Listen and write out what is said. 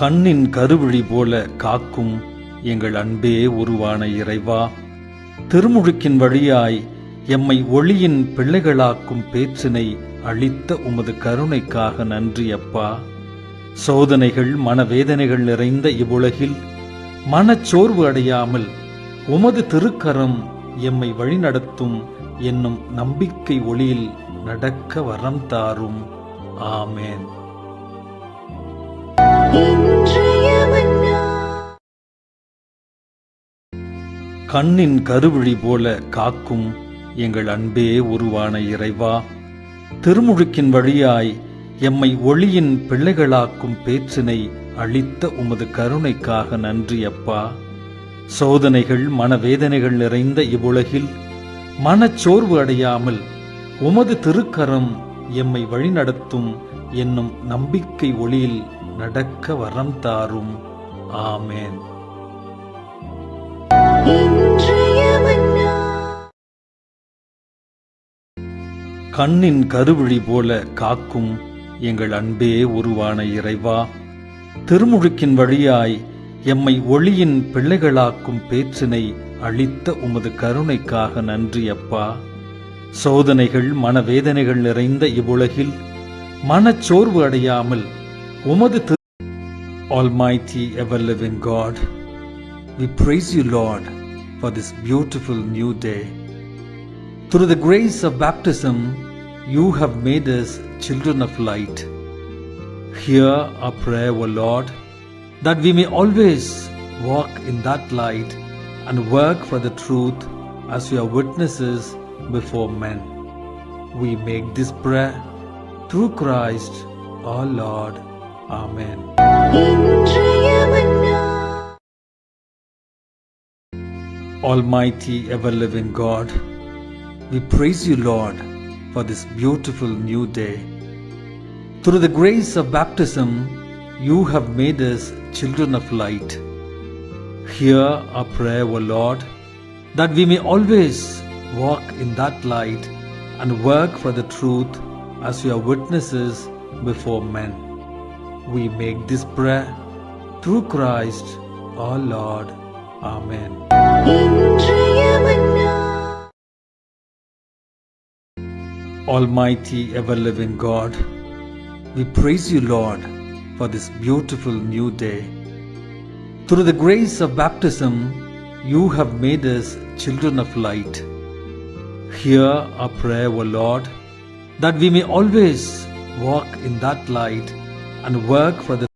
கண்ணின் கருவிழி போல காக்கும் எங்கள் அன்பே உருவான இறைவா. திருமுழுக்கின் வழியாய் எம்மை ஒளியின் பிள்ளைகளாக்கும் பேச்சினை அளித்த உமது கருணைக்காக நன்றி அப்பா. சோதனைகள் மனவேதனைகள் நிறைந்த இவ்வுலகில் மனச்சோர்வு அடையாமல் உமது திருக்கரம் எம்மை வழிநடத்தும் என்னும் நம்பிக்கை ஒளியில் நடக்க வரம் தாரும். ஆமேன். கண்ணின் கருவிழி போல காக்கும் எங்கள் அன்பே உருவான இறைவா திருமுழுக்கின் வழியாய் எம்மை ஒளியின் பிள்ளைகளாக்கும் பேச்சினை அளித்த உமது கருணைக்காக நன்றி அப்பா. சோதனைகள் மனவேதனைகள் நிறைந்த இவ்வுலகில் மனச்சோர்வு அடையாமல் உமது திருக்கரம் எம்மை வழிநடத்தும் என்னும் நம்பிக்கை ஒளியில் நடக்க வரம் தாரும். ஆமேன். கண்ணின் கருவிழி போல காக்கும் எங்கள் அன்பே உருவான இறைவா திருமுழுக்கின் வழியாய் எம்மை ஒளியின் பிள்ளைகளாக்கும் பேச்சினை அளித்த உமது கருணைக்காக நன்றி அப்பா சோதனைகள் மனவேதனைகள் நிறைந்த இவ்வுலகில் மனச்சோர்வு அடையாமல் உமது திரு Almighty ever-living God, we praise you, Lord, for this beautiful new day. Through the grace of baptism, you have made us children of light. Hear our prayer, O Lord, that we may always walk in that light and work for the truth as we are witnesses before men. We make this prayer through Christ our Lord. Amen. Almighty, ever living God, we praise you, Lord, for this beautiful new day. Through the grace of baptism, you have made us children of light. Hear our prayer, O Lord, that we may always walk in that light and work for the truth as your witnesses before men. We make this prayer through Christ our Lord. Amen. Almighty, ever living God, we praise you, Lord, for this beautiful new day. Through the grace of baptism, you have made us children of light. Hear our prayer, O Lord, that we may always walk in that light and work for the